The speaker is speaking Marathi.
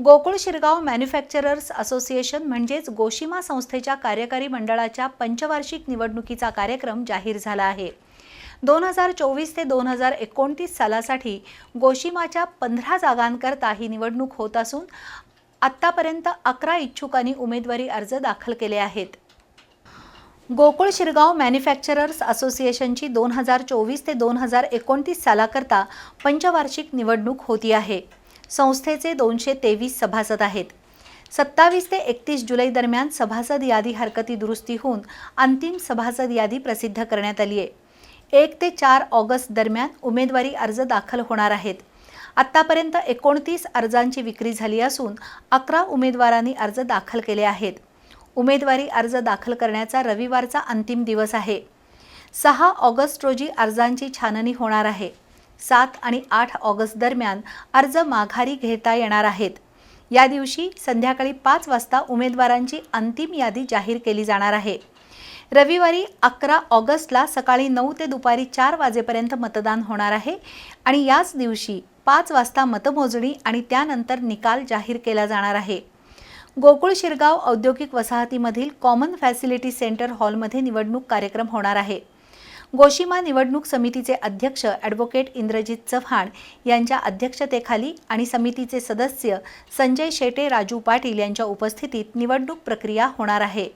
गोकुळ शिरगाव मॅन्युफॅक्चरर्स असोसिएशन म्हणजेच गोशिमा संस्थेच्या कार्यकारी मंडळाच्या पंचवार्षिक निवडणुकीचा कार्यक्रम जाहीर झाला आहे. दोन हजार चोवीस ते दोन हजार एकोणतीस सालासाठी गोशिमाच्या पंधरा जागांकरता ही निवडणूक होत असून आत्तापर्यंत अकरा इच्छुकांनी उमेदवारी अर्ज दाखल केले आहेत. गोकुळ शिरगाव मॅन्युफॅक्चरर्स असोसिएशनची दोन हजार चोवीस ते दोन हजार एकोणतीस सालाकरता पंचवार्षिक निवडणूक होती आहे. संस्थेचे दोनशे तेवीस सभासद आहेत. सत्तावीस ते एकतीस जुलै दरम्यान सभासद यादी हरकती दुरुस्ती होऊन अंतिम सभासद यादी प्रसिद्ध करण्यात आली आहे. एक ते चार ऑगस्ट दरम्यान उमेदवारी अर्ज दाखल होणार आहेत. आत्तापर्यंत एकोणतीस अर्जांची विक्री झाली असून अकरा उमेदवारांनी अर्ज दाखल केले आहेत. उमेदवारी अर्ज दाखल करण्याचा रविवारचा अंतिम दिवस आहे. सहा ऑगस्ट रोजी अर्जांची छाननी होणार आहे. सात आणि आठ ऑगस्ट दरम्यान अर्ज माघारी घेता येणार आहेत. या दिवशी संध्याकाळी पाच वाजता उमेदवारांची अंतिम यादी जाहीर केली जाणार आहे. रविवारी अकरा ऑगस्टला सकाळी नऊ ते दुपारी चार वाजेपर्यंत मतदान होणार आहे आणि याच दिवशी पाच वाजता मतमोजणी आणि त्यानंतर निकाल जाहीर केला जाणार आहे. गोकुळ शिरगाव औद्योगिक वसाहतीमधील कॉमन फॅसिलिटी सेंटर हॉलमध्ये निवडणूक कार्यक्रम होणार आहे. गोशिमा निवडणूक समितीचे अध्यक्ष ॲडव्होकेट इंद्रजित चव्हाण यांच्या अध्यक्षतेखाली आणि समितीचे सदस्य संजय शेटे राजू पाटील यांच्या उपस्थितीत निवडणूक प्रक्रिया होणार आहे.